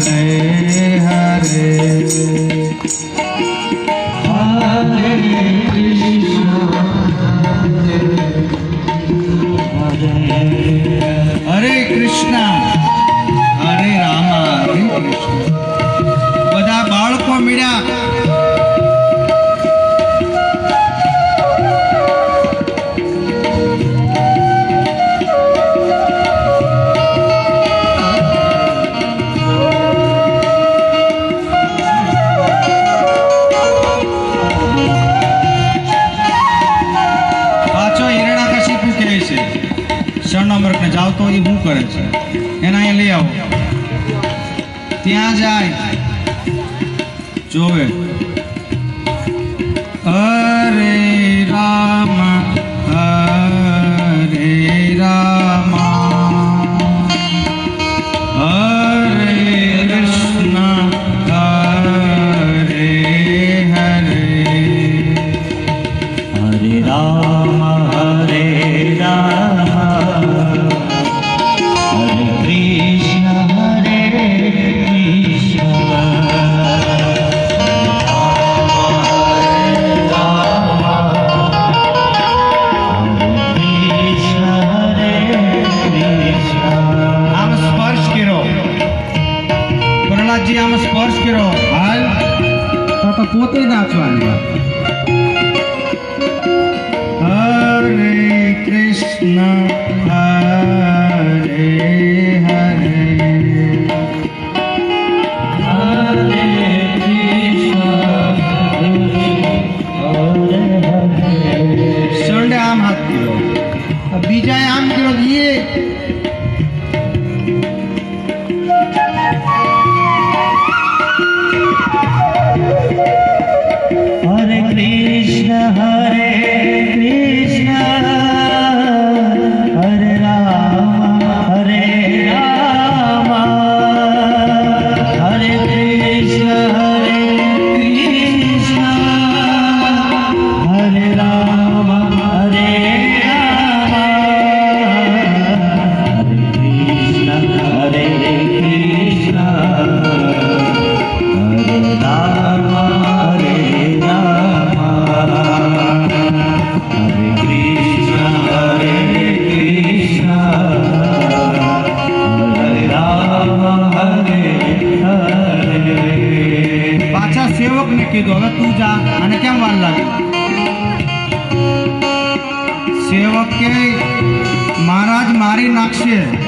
Hare Hare. બધી શું કરે છે. એને અહીંયા લઈ આવો. ત્યાં જાય. જોવે. પોતે નાચવાની હરે કૃષ્ણ હરે બીજાએ આમ કર્યો એ પાછા સેવકને કીધું, હવે તું જા. અને કેમ વાર લાગે? સેવક કે મહારાજ મારી નાખશે.